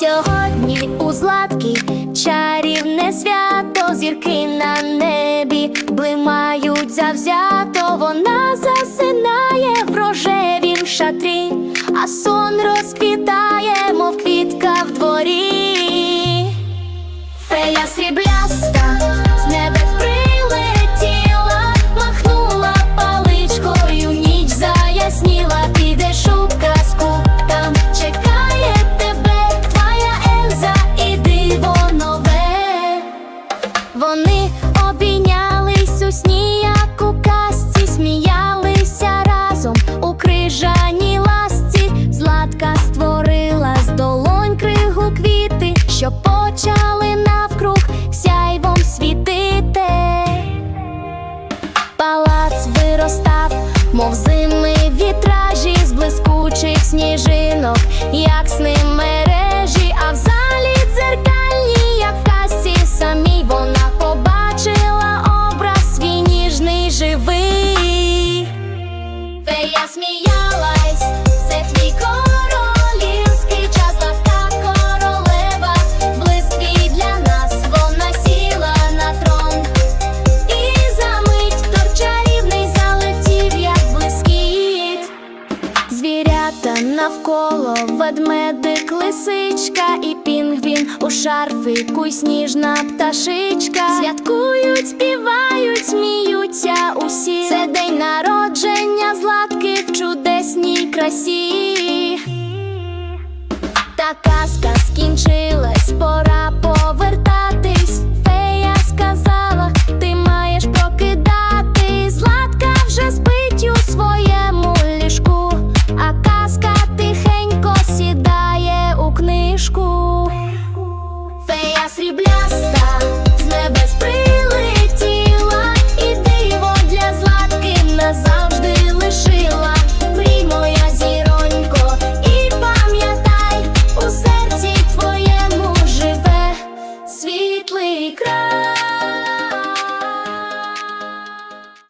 Сьогодні у златки чарівне свято, зірки на небі блимають завзято, вона засинає в рожевім шатрі, а сон розквітає, мов квітка в дворі. Фея срібляста Обійнялись у сні, як у казці, сміялися разом у крижаній ласці. Златка створила з долонь кригу квіти, що почали навкруг сяйвом світити. Палац виростав, мов зими вітражі з блискучих сніжинок, як сни мережі, Звірята навколо ведмедик, лисичка і пінгвін. У шарфику сніжна пташичка. Святкують, співають, всі, це день народження златки в чудесній красі. Та казка скінчилась, пора повертатись. Фея сказала, ти маєш прокидатись Златка вже спить у своєму ліжку, а казка тихенько сідає у книжку. Фея срібляста з небезпри. micro